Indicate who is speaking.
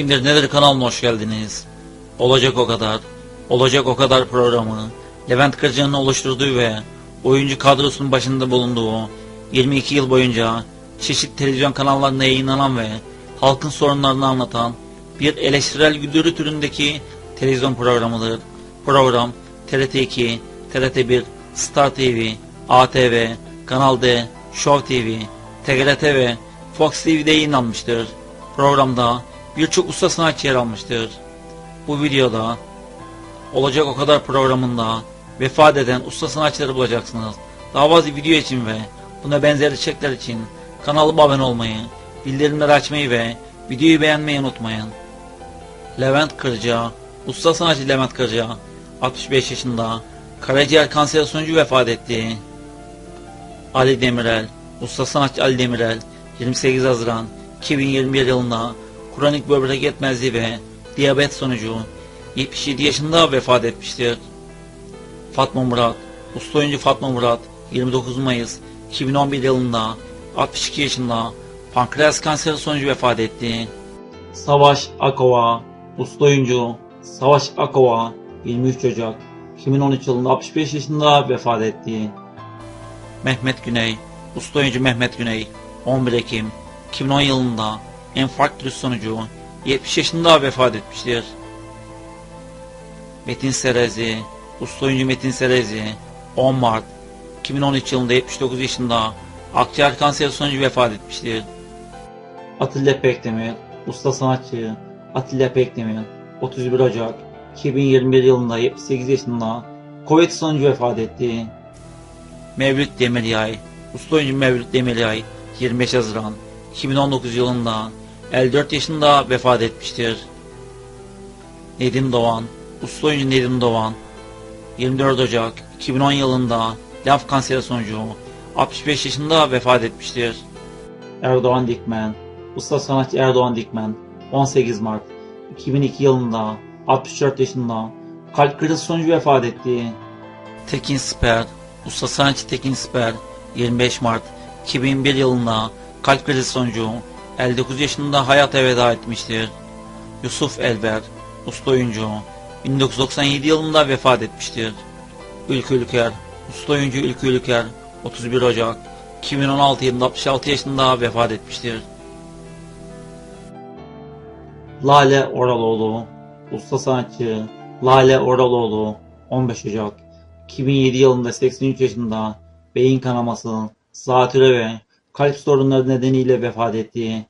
Speaker 1: Kimdir Nedir kanalına hoş geldiniz. Olacak o kadar, olacak o kadar programı, Levent Kırca'nın oluşturduğu ve oyuncu kadrosunun başında bulunduğu 22 yıl boyunca çeşitli televizyon kanallarında yayınlanan ve halkın sorunlarını anlatan bir eleştirel güdürü türündeki televizyon programıdır. Program TRT2, TRT1, Star TV, ATV, Kanal D, Show TV, TGRT ve Fox TV'de yayınlanmıştır. Programda birçok usta sanatçı yer almıştır. Bu videoda olacak o kadar programında vefat eden usta sanatçıları bulacaksınız. Daha fazla video için ve buna benzer içerikler için kanalıma abone olmayı, bildirimleri açmayı ve videoyu beğenmeyi unutmayın. Levent Kırca, usta sanatçı Levent Kırca, 65 yaşında, karaciğer kanseri sonucu vefat etti. Ali Demirel, usta sanatçı Ali Demirel, 28 Haziran 2021 yılında kronik böbrek yetmezliği ve diyabet sonucu 77 yaşında vefat etmiştir. Fatma Murat, usta oyuncu Fatma Murat, 29 Mayıs 2011 yılında 62 yaşında pankreas kanseri sonucu vefat etti. Savaş Akova, usta oyuncu Savaş Akova, 23 Ocak 2013 yılında 65 yaşında vefat etti. Mehmet Güney, usta oyuncu Mehmet Güney, 11 Ekim 2010 yılında enfarktüs sonucu 70 yaşında vefat etmiştir. Metin Serezi, usta oyuncu Metin Serezi, 10 Mart 2013 yılında 79 yaşında akciğer kanseri sonucu vefat etmiştir. Atilla Pekdemir, usta sanatçı Atilla Pekdemir, 31 Ocak 2021 yılında 78 yaşında Covid sonucu vefat etti. Mevlüt Demiryay, usta oyuncu Mevlüt Demiryay, 25 Haziran 2019 yılında 54 yaşında vefat etmiştir. Nedim Doğan, usta oyuncu Nedim Doğan, 24 Ocak 2010 yılında lenf kanseri sonucu 65 yaşında vefat etmiştir. Erdoğan Dikmen, usta sanatçı Erdoğan Dikmen, 18 Mart 2002 yılında 64 yaşında kalp krizi sonucu vefat etti. Tekin Siper, usta sanatçı Tekin Siper, 25 Mart 2001 yılında kalp krizi sonucu 59 yaşında hayata veda etmiştir. Yusuf Elber, usta oyuncu, 1997 yılında vefat etmiştir. Ülkü Ülker, usta oyuncu Ülkü Ülker, 31 Ocak 2016 yılında 66 yaşında vefat etmiştir. Lale Oraloğlu, usta sanatçı Lale Oraloğlu, 15 Ocak 2007 yılında 83 yaşında beyin kanaması, zatüre ve kalp sorunları nedeniyle vefat etti.